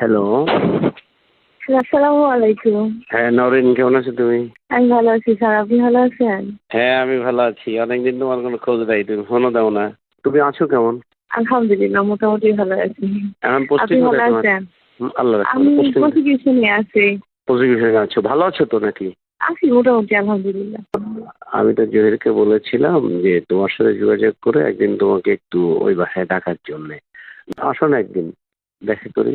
Hello আসসালামু আলাইকুম। হ্যাঁ নরেন কেমন আছো তুমি? আমি ভালো আছি স্যার আপনি ভালো আছেন? হ্যাঁ আমি ভালো আছি। অনেকদিন তোমার কোনো খোঁজ নাই তুমি ফোনও দাও না। তুমি আছো কেমন? আলহামদুলিল্লাহ মোটামুটি ভালো আছি। এখন আপনি পোস্টিং কোথায় তোমার? আল্লাহ আমি প্রসিকিউশনে আছি। প্রসিকিউশনে আছো ভালো আছো তো নাকি? আছি মোটামুটি আলহামদুলিল্লাহ। আমি তো জহিরকে বলেছিলাম যে তোমার সাথে যোগাযোগ করে একদিন তোমাকে একটু ওই বাসায় ডাকার জন্যে। আসো না একদিন দেখা করি।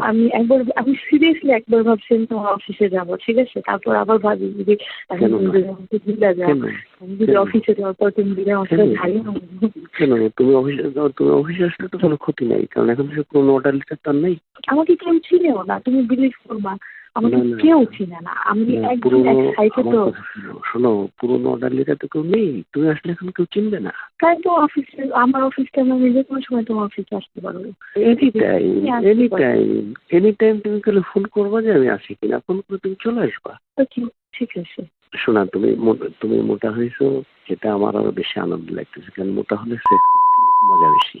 আমি একবার আমি সিরিয়াসলি একবার ভাবছিলাম তোমার অফিসে যাব ঠিক আছে? তারপর আবার ভাবি যদি দিলা যাও আমি যদি? অফিসে যাওয়ার পর তুমি দিলে আমার সাথে? ভালো কেন? তুমি অফিসে যাও তুমি অফিসে আসলে তো কোনো ক্ষতি নাই কারণ এখন তো কোনো অর্ডার লিটার তার নেই। আমাকে কেউ চিনেও না তুমি বিলিভ করবা। আমাকে। কেউ চিনে না। আমি একদম তো শোনো, শোনো পুরোনো অর্ডার লিটার তো কেউ নেই। তুমি আসলে এখন কেউ চিনবে না। তাই তো অফিসে আমার আমি যে কোনো সময় তোমার অফিসে আসতে পারব। এনি টাইম তুমি আসতে এনি টাইম এনি টাইম তুমি খালি ফোন করবা যে আমি আসি কিনা। ফোন করে তুমি চলে আসবা। ঠিক আছে। শোনা তুমি তুমি মোটা হয়েছো সেটা আমার আরও বেশি আনন্দ লাগতেছে কারণ মোটা হলে সেক্স মজা বেশি।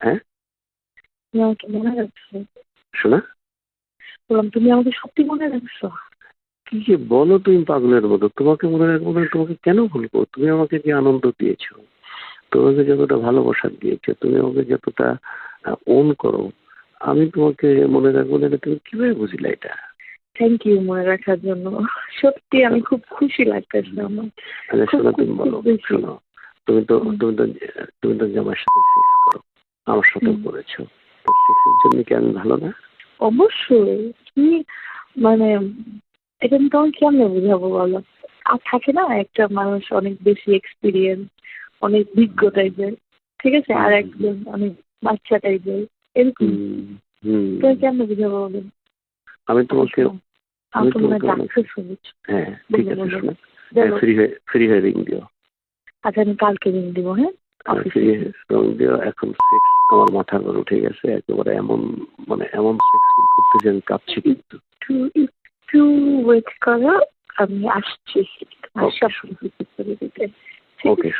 হ্যাঁ? তুমি আমাকে মনে রাখছো? শোনা? বললাম তুমি আমাকে সত্যি মনে রাখছো? কি যে বলো তুমি পাগলের মতো? তোমাকে মনে রাখব না তোমাকে কেন ভুলবো? তুমি আমাকে যে আনন্দ দিয়েছ তোমাকে যতটা ভালোবাসা দিয়েছ তুমি আমাকে যতটা ওন করো আমি তোমাকে মনে রাখব না তুমি কীভাবে বুঝলে এটা? থ্যাংক ইউ মনে রাখার জন্য। সত্যি আমি খুব খুশি লাগতেছে আমার। আচ্ছা শোনো তুমি বলো শোনো তুমি তো তুমি তো তুমি তো জামার সাথে সেক্স করো। আমার সাথে করেছ। তো সেক্সের জন্য কি আমি ভালো না? অবশ্যই। কি মানে এটা আমি তোমাকে কেমনে বুঝাবো বলো? আর থাকে না একটা মানুষ অনেক বেশি এক্সপিরিয়েন্স অনেক বিজ্ঞ টাইপের ঠিক আছে? আর একজন অনেক বাচ্চা টাইপের এরকম। তুমি কেমনে বুঝাবো বলো? আমি তোমাকে আমি তো তোমাকে ডাক্তার শুনেছি। হ্যাঁ ঠিক আছে ফ্রি হয়ে ফ্রি হয়ে রিং দিও। আচ্ছা আমি কালকে রিং দিব হ্যাঁ? দিও এখন সেক্স আমার মাথার উপর উঠে গেছে একেবারে এমন মানে এমন সেক্স ফিল করতে যে আমি কাঁপছি কিন্তু। একটু একটু ওয়েট করো আমি আসছি। ওকে